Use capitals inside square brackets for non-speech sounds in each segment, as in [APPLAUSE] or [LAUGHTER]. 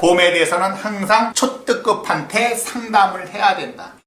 보험에 대해서는 항상 초특급한테 상담을 해야 된다.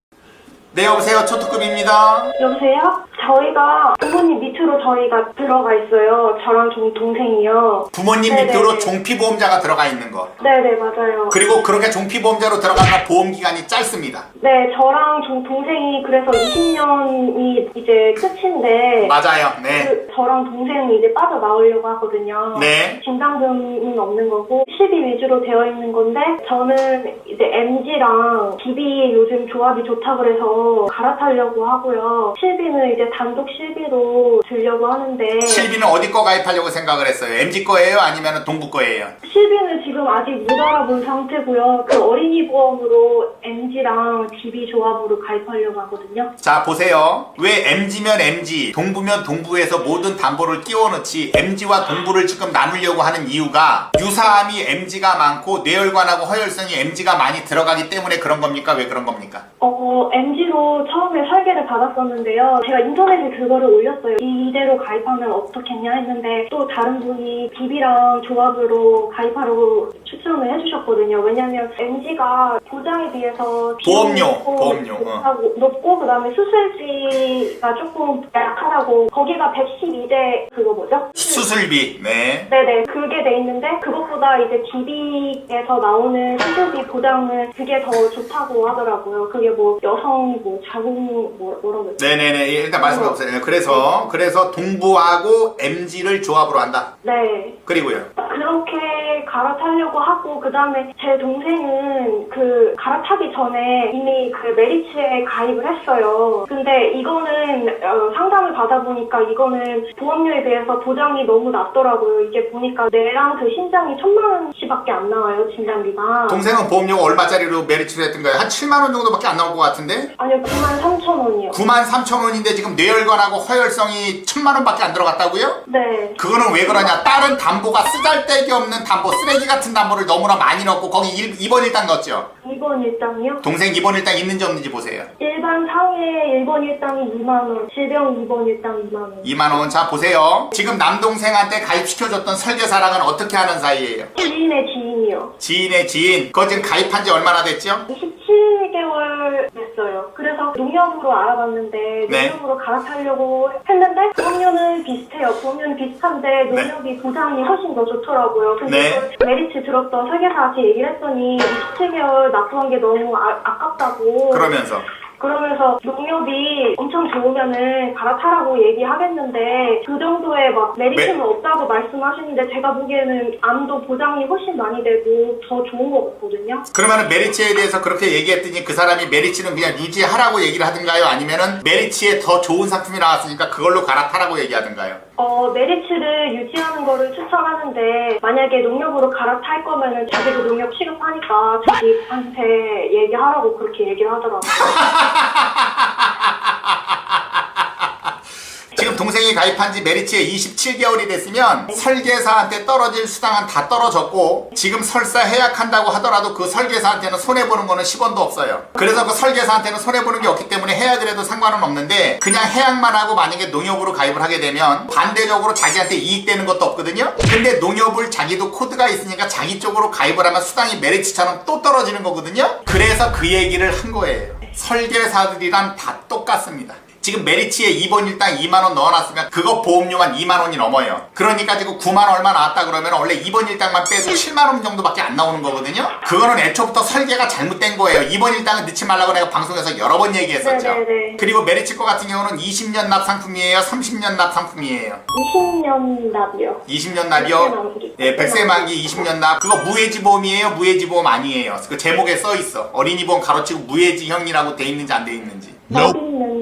네, 여보세요. 초특급입니다. 여보세요? 저희가 부모님 밑으로 저희가 들어가 있어요. 저랑 좀 동생이요. 부모님 네네네. 밑으로 종피보험자가 들어가 있는 거. 네네, 맞아요. 그리고 그렇게 종피보험자로 들어가면 보험 기간이 짧습니다. 네, 저랑 좀 동생이 그래서 20년이 이제 끝인데. 맞아요. 네. 그 저랑 동생은 이제 빠져나오려고 하거든요. 네. 진단금은 없는 거고 10이 위주로 되어 있는 건데 저는 이제 MG랑 DB 요즘 조합이 좋다 그래서 갈아타려고 하고요. 실비는 이제 단독 실비로 들려고 하는데 실비는 어디 거 가입하려고 생각을 했어요? MG 거예요? 아니면 동부 거예요? 실비는 지금 아직 못 알아본 상태고요. 그 어린이 보험으로 MG랑 DB 조합으로 가입하려고 하거든요. 자 보세요 왜 MG면 MG 동부면 동부에서 모든 담보를 끼워넣지 MG와 동부를 지금 나누려고 하는 이유가 유사함이 MG가 많고 뇌혈관하고 허혈성이 MG가 많이 들어가기 때문에 그런 겁니까 왜 그런 겁니까 어, MG 로 처음에 설계를 받았었는데요. 제가 인터넷에 그거를 올렸어요. 이대로 가입하면 어떻겠냐 했는데 또 다른 분이 DB랑 조합으로 가입하라고 추천을 해주셨거든요. 왜냐면 MG가 보장에 비해서 보험료, 높고, 보험료, 어. 높고, 높고 그다음에 수술비가 조금 약하다고 거기가 112대 그거 뭐죠? 수술비 네 네네 그게 돼 있는데 그것보다 이제 DB에서 나오는 수술비 보장은 그게 더 좋다고 하더라고요. 그게 뭐 여성 뭐 자궁 뭐 뭐라고 했죠? 네네네 일단 말씀해 보세요 그래서 그래서 동부하고 MG를 조합으로 한다 네 그리고요 그렇게 갈아타려고 하고 그 다음에 제 동생은 그 갈아타기 전에 이미 그 메리츠에 가입을 했어요. 근데 이거는 어, 상담을 받아보니까 이거는 보험료에 비해서 보장이 너무 낮더라고요. 이게 보니까 뇌랑 그 심장이 천만 원씩밖에 안 나와요 진단비가. 동생은 보험료가 얼마짜리로 메리츠를 했던가요? 한 7만 원 정도밖에 안 나올 것 같은데 아니요 9만 3천 원이요. 9만 3천 원인데 지금 뇌혈관하고 허혈성이 천만 원밖에 안 들어갔다고요? 네. 그거는 왜 그러냐? 다른 담보가 쓰잘데기 없는 담보, 쓰레기 같은 담보를 너무나 많이 넣고 거기 1, 2번 일당 넣었죠? 2번 일당이요? 동생 2번 일당 있는지 없는지 보세요. 일반 상해 1번 일당이 2만 원, 질병 2번 일당 2만 원. 2만 원. 자 보세요. 지금 남동생한테 가입시켜줬던 설계사랑은 어떻게 하는 사이예요? 지인의 지인이요. 지인의 지인. 그거 지금 가입한 지 얼마나 됐죠? 27 개월 됐어요. 그래서 농협으로 알아봤는데 네. 농협으로 갈아타려고 했는데 보험료는 비슷해요. 보험료는 비슷한데 농협이 보장이 훨씬 더 좋더라고요. 근데 네. 그 메리츠 들었던 설계사한테 얘기를 했더니 27개월 납부한 게 너무 아, 아깝다고 그러면서 그러면서 농협이 엄청 좋으면은 갈아타라고 얘기하겠는데 그 정도의 막 메리트는 네. 없다고 말씀하시는데 제가 보기에는 암도 보장이 훨씬 많이 되고 더 좋은 것 같거든요. 그러면은 메리츠에 대해서 그렇게 얘기했더니 그 사람이 메리츠는 그냥 유지하라고 얘기를 하든가요? 아니면은 메리츠에 더 좋은 상품이 나왔으니까 그걸로 갈아타라고 얘기하든가요? 어, 메리츠를 유지하는 거를 추천하는데 만약에 농협으로 갈아탈 거면은 자기도 농협 취급하니까 자기한테 얘기하라고 그렇게 얘기를 하더라고요. [LAUGHS] [LAUGHS] 지금 동생이 가입한 지 메리츠에 27개월이 됐으면 설계사한테 떨어질 수당은 다 떨어졌고 지금 설사 해약한다고 하더라도 그 설계사한테는 손해보는 거는 10원도 없어요. 그래서 그 설계사한테는 손해보는 게 없기 때문에 해약을 해도 상관은 없는데 그냥 해약만 하고 만약에 농협으로 가입을 하게 되면 반대적으로 자기한테 이익되는 것도 없거든요. 근데 농협을 자기도 코드가 있으니까 자기 쪽으로 가입을 하면 수당이 메리츠처럼 또 떨어지는 거거든요. 그래서 그 얘기를 한 거예요. 설계사들이란 다 똑같습니다. 지금 메리츠에 2번 일당 2만원 넣어놨으면 그거 보험료만 2만원이 넘어요. 그러니까 지금 9만 얼마 나왔다 그러면 원래 2번 일당만 빼도 7만원 정도밖에 안 나오는 거거든요. 그거는 애초부터 설계가 잘못된 거예요. 2번 일당은 넣지 말라고 내가 방송에서 여러 번 얘기했었죠. 네네네. 그리고 메리츠 거 같은 경우는 20년 납 상품이에요. 30년 납 상품이에요. 20년 납이요. 20년 납이요? 예, 백세 만기 20년 납. 그거 무해지 보험이에요? 무해지 보험 아니에요? 그 제목에 써 있어. 어린이 보험 가로치고 무해지형이라고 돼 있는지 안 돼 있는지. 납입 면제용.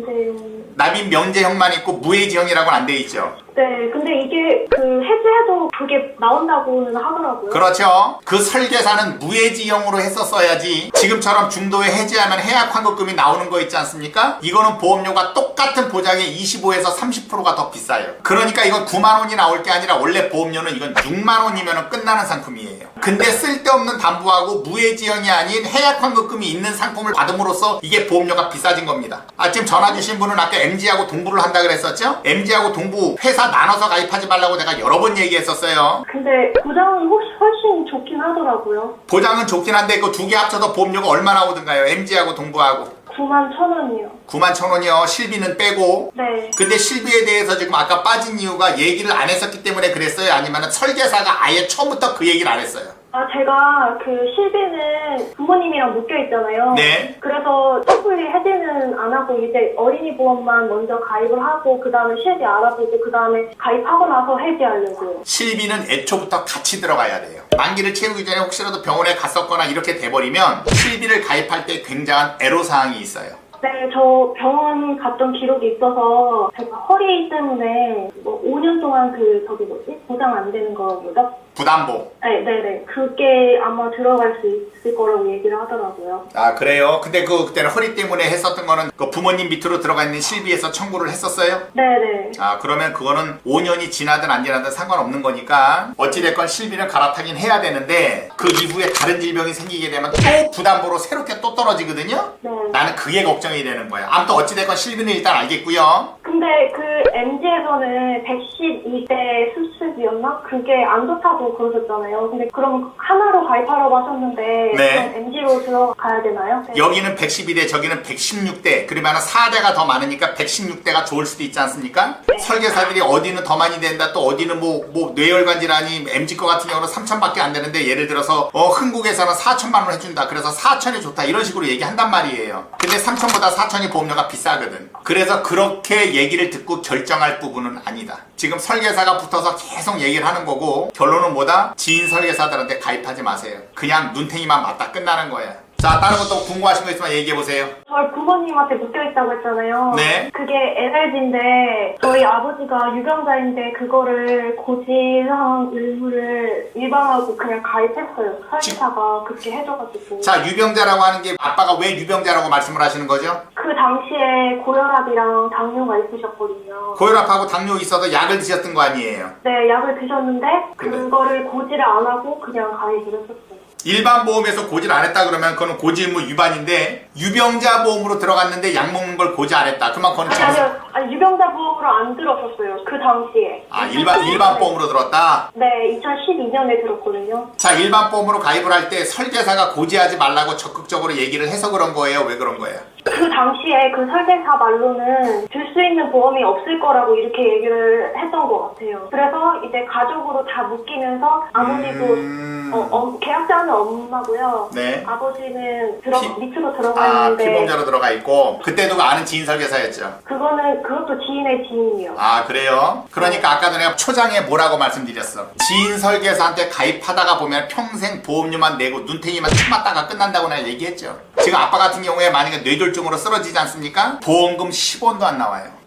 납입 면제형만 있고 무해지형이라고는 안 돼 있죠. 네, 근데 이게 그 해제해도 그게 나온다고는 하더라고요. 그렇죠. 그 설계사는 무해지형으로 했었어야지. 지금처럼 중도에 해지하면 해약 환급금이 나오는 거 있지 않습니까? 이거는 보험료가 똑같은 보장에 25에서 30%가 더 비싸요. 그러니까 이건 9만 원이 나올 게 아니라 원래 보험료는 이건 6만 원이면 끝나는 상품이에요. 근데 쓸데없는 담보하고 무해지형이 아닌 해약 환급금이 있는 상품을 받음으로써 이게 보험료가 비싸진 겁니다. 아 지금 전화 주신 분은 아까 MG하고 동부를 한다 그랬었죠? MG하고 동부 회사 설계사 나눠서 가입하지 말라고 내가 여러 번 얘기했었어요. 근데 보장은 혹시 훨씬 좋긴 하더라고요. 보장은 좋긴 한데 그 두 개 합쳐서 보험료가 얼마나 오든가요? MG하고 동부하고 9만 천 원이요. 9만 천 원이요. 실비는 빼고. 네. 근데 실비에 대해서 지금 아까 빠진 이유가 얘기를 안 했었기 때문에 그랬어요? 아니면 설계사가 아예 처음부터 그 얘기를 안 했어요? 아, 제가 그 실비는 부모님이랑 묶여 있잖아요. 네. 그래서 섣불리 해지는 안 하고 이제 어린이 보험만 먼저 가입을 하고 그 다음에 실비 알아보고 그 다음에 가입하고 나서 해지하려고요. 실비는 애초부터 같이 들어가야 돼요. 만기를 채우기 전에 혹시라도 병원에 갔었거나 이렇게 돼버리면 실비를 가입할 때 굉장한 애로사항이 있어요. 네, 저 병원 갔던 기록이 있어서 제가 허리 때문에 뭐 5년 동안 그 저기 뭐지 보장 안 되는 거 뭐죠? 부담보. 네, 네, 네. 그게 아마 들어갈 수 있을 거라고 얘기를 하더라고요. 아 그래요? 근데 그 그때는 허리 때문에 했었던 거는 그 부모님 밑으로 들어가 있는 실비에서 청구를 했었어요? 네, 네. 아 그러면 그거는 5년이 지나든 안 지나든 상관없는 거니까 어찌됐건 실비는 갈아타긴 해야 되는데 그 이후에 다른 질병이 생기게 되면 또 부담보로 새롭게 또 떨어지거든요? 네. 나는 그게 걱정 이 되는 거야. 아무튼 어찌됐건 실비는 일단 알겠고요. 근데 그 MG에서는 112대 수습이었나? 그게 안 좋다고 그러셨잖아요. 근데 그럼 하나로 가입하라고 하셨는데 네. 그럼 MG로 들어가야 되나요? 네. 여기는 112대 저기는 116대 그러면 4대가 더 많으니까 116대가 좋을 수도 있지 않습니까? 네. 설계사들이 어디는 더 많이 된다 또 어디는 뭐, 뭐 뇌혈관 질환이 MG 거 같은 경우는 3천밖에 안 되는데 예를 들어서 어 흥국에서는 4천만 원 해준다 그래서 4천이 좋다 이런 식으로 얘기한단 말이에요 근데 3천보다 4천이 보험료가 비싸거든. 그래서 그렇게 얘기를 듣고 결정할 부분은 아니다. 지금 설계사가 붙어서 계속 얘기를 하는 거고 결론은 뭐다? 지인 설계사들한테 가입하지 마세요. 그냥 눈탱이만 맞다 끝나는 거야 자 다른 것도 궁금하신 거 있으면 얘기해 보세요 저희 부모님한테 묶여 있다고 했잖아요. 네. 그게 NLG인데 저희 아버지가 유병자인데 그거를 고지사항 일부를 위반하고 그냥 가입했어요. 설계사가 그렇게 해줘가지고. 자 유병자라고 하는 게 아빠가 왜 유병자라고 말씀을 하시는 거죠? 그 당시에 고혈압이랑 당뇨가 있으셨거든요. 고혈압하고 당뇨 있어도 약을 드셨던 거 아니에요 네, 약을 드셨는데 그거를 고지를 안 하고 그냥 가입을 했었어요. 일반 보험에서 고지를 안 했다 그러면 그거는 고지 의무 위반인데 유병자 보험으로 들어갔는데 약 먹는 걸 고지 안 했다 그러면 그거는 아니, 정상 아니요. 아니, 유병자 보험으로 안 들었었어요. 그 당시에. 아 일반 일반 보험으로 들었다 네, 2012년에 들었거든요. 자 일반 보험으로 가입을 할 때 설계사가 고지하지 말라고 적극적으로 얘기를 해서 그런 거예요 왜 그런 거예요 그 당시에 그 설계사 말로는 들수 있는 보험이 없을 거라고 이렇게 얘기를 했던 것 같아요. 그래서 이제 가족으로 다 묶이면서 아버지도 음. 어, 어, 계약자는 엄마고요. 네. 아버지는 들어, 피- 밑으로 들어가 아 있는데 피보험자로 들어가 있고 그때도 그 아는 지인 설계사였죠 그거는 그것도 지인의 지인이요. 아 그래요? 그러니까 아까 전에 초장에 뭐라고 말씀드렸어 지인 설계사한테 가입하다가 보면 평생 보험료만 내고 눈탱이만 쳐맞다가 끝난다고 내가 얘기했죠 지금 아빠 같은 경우에 만약에 뇌졸중으로 쓰러지지 않습니까? 보험금 10원도 안 나와요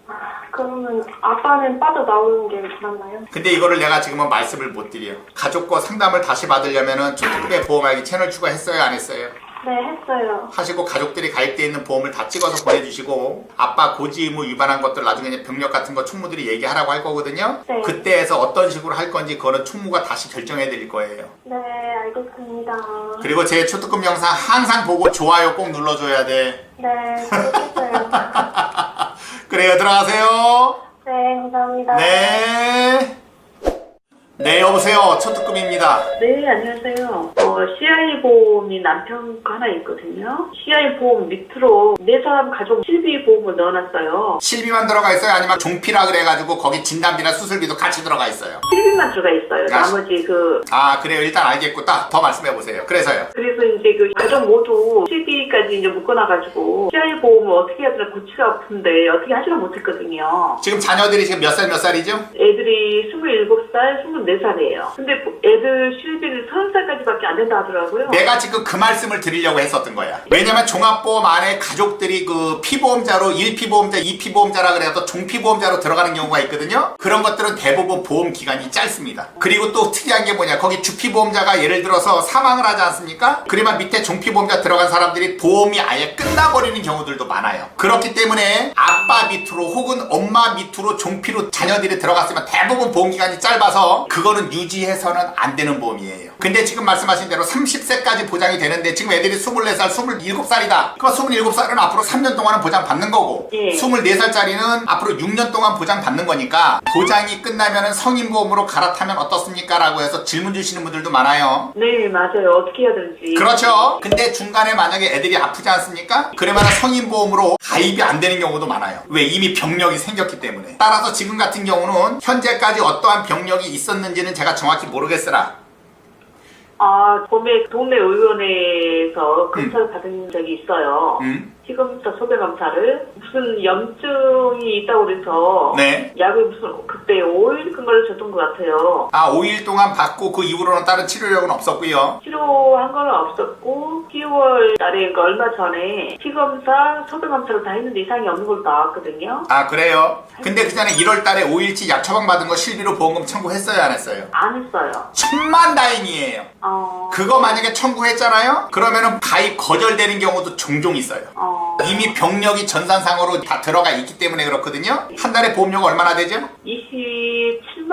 그러면 아빠는 빠져 나오는 게 맞나요? 근데 이거를 내가 지금은 말씀을 못 드려 가족과 상담을 다시 받으려면 은 초특급의 보험알기 채널 추가했어요 안 했어요? 네, 했어요. 하시고 가족들이 가입되어 있는 보험을 다 찍어서 보내주시고 아빠 고지 의무 위반한 것들 나중에 이제 병력 같은 거 총무들이 얘기하라고 할 거거든요. 네. 그때에서 어떤 식으로 할 건지 그거는 총무가 다시 결정해 드릴 거예요. 네, 알겠습니다. 그리고 제 초특급 영상 항상 보고 좋아요 꼭 눌러줘야 돼. 네, 그렇겠어요. [LAUGHS] 그래요 들어가세요. 네, 감사합니다. 네. 네 여보세요 초특급입니다. 네, 안녕하세요. 어, CI 보험이 남편 거 하나 있거든요. CI 보험 밑으로 네 사람 가족 실비 보험을 넣어놨어요. 실비만 들어가 있어요 아니면 종피라 그래가지고 거기 진단비나 수술비도 같이 들어가 있어요. 실비만 들어가 있어요. 아, 나머지 그 아 그래요 일단 알겠고 딱 더 말씀해 보세요. 그래서요. 그래서 이제 그 가족 모두 실비까지 이제 묶어놔가지고 CI 보험을 어떻게 되나 고치가 아픈데 어떻게 하지를 못했거든요. 지금 자녀들이 지금 몇 살 몇 살이죠? 애들이 27살, 24살 이에요. 근데 애들 실비는 30살까지밖에 안 된다 하더라고요. 내가 지금 그 말씀을 드리려고 했었던 거야. 왜냐면 종합보험 안에 가족들이 그 피보험자로 1피보험자, 2피보험자라 그래서 종피보험자로 들어가는 경우가 있거든요. 그런 것들은 대부분 보험 기간이 짧습니다. 그리고 또 특이한 게 뭐냐. 거기 주피보험자가 예를 들어서 사망을 하지 않습니까? 그러면 밑에 종피보험자 들어간 사람들이 보험이 아예 끝나버리는 경우들도 많아요. 그렇기 때문에 아빠 밑으로 혹은 엄마 밑으로 종피로 자녀들이 들어갔으면 대부분 보험 기간이 짧아서 그거는 유지해서는 안 되는 보험이에요. 근데 지금 말씀하신 대로 30세까지 보장이 되는데 지금 애들이 24살, 27살이다. 그 27살은 앞으로 3년 동안은 보장 받는 거고 예. 24살짜리는 앞으로 6년 동안 보장 받는 거니까 보장이 끝나면은 성인보험으로 갈아타면 어떻습니까? 라고 해서 질문 주시는 분들도 많아요. 네, 맞아요. 어떻게 해야 되는지. 그렇죠. 근데 중간에 만약에 애들이 아프지 않습니까? 그러면 성인보험으로 가입이 안 되는 경우도 많아요. 왜? 이미 병력이 생겼기 때문에. 따라서 지금 같은 경우는 현재까지 어떠한 병력이 있었는지 는 제가 정확히 모르겠으나 아, 봄에 동네 의원회에서 검사를 받은 적이 있어요. 음. 피검사, 소변 검사를 무슨 염증이 있다고 그래서 네. 약을 무슨 그때 5일 근거를 줬던 것 같아요. 아, 5일 동안 받고 그 이후로는 다른 치료력은 없었고요. 치료한 건 없었고 10월 달에 그 얼마 전에 피검사, 소변 검사를 다 했는데 이상이 없는 걸로 나왔거든요. 아, 그래요? 근데 그 전에 1월 달에 5일치 약 처방 받은 거 실비로 보험금 청구했어요, 안 했어요? 안 했어요. 천만 다행이에요. 어, 그거 만약에 청구했잖아요? 그러면은 가입 거절되는 경우도 종종 있어요. 어, 이미 병력이 전산상으로 다 들어가 있기 때문에 그렇거든요. 한 달에 보험료가 얼마나 되죠?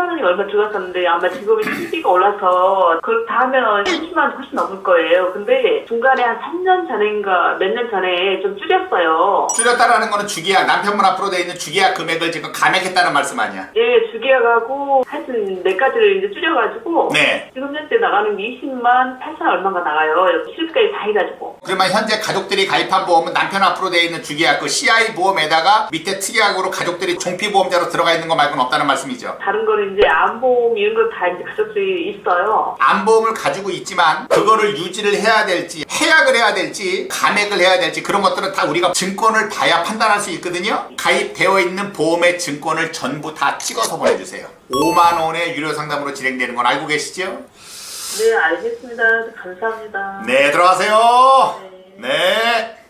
27만 원이 얼마 들어갔었는데 아마 지금은 TV가 올라서 그걸 다 하면 30만 원 훨씬 넘을 거예요. 근데 중간에 한 3년 전인가 몇 년 전에 좀 줄였어요. 줄였다라는 거는 주계약 남편분 앞으로 돼 있는 주계약 금액을 지금 감액했다는 말씀 아니야? 예, 주계약하고 하여튼 네 가지를 이제 줄여가지고 네. 지금 현재 나가는 게 20만 8천 얼마가 나가요. 실까지 다 해가지고. 그러면 현재 가족들이 가입한 보험은 남편 앞으로 돼 있는 주계약 그 CI 보험에다가 밑에 특약으로 가족들이 종피 보험자로 들어가 있는 거 말고는 없다는 말씀이죠. 다른 거는 이제 안보험 이런 거다 이제 가족들이 있어요. 안보험을 가지고 있지만 그거를 유지를 해야 될지 해약을 해야 될지 감액을 해야 될지 그런 것들은 다 우리가 증권을 봐야 판단할 수 있거든요. 가입되어 있는 보험의 증권을 전부 다 찍어서 보내주세요. 5만 원의 유료 상담으로 진행되는 건 알고 계시죠? 네, 알겠습니다. 감사합니다. 네, 들어가세요. 네. 네.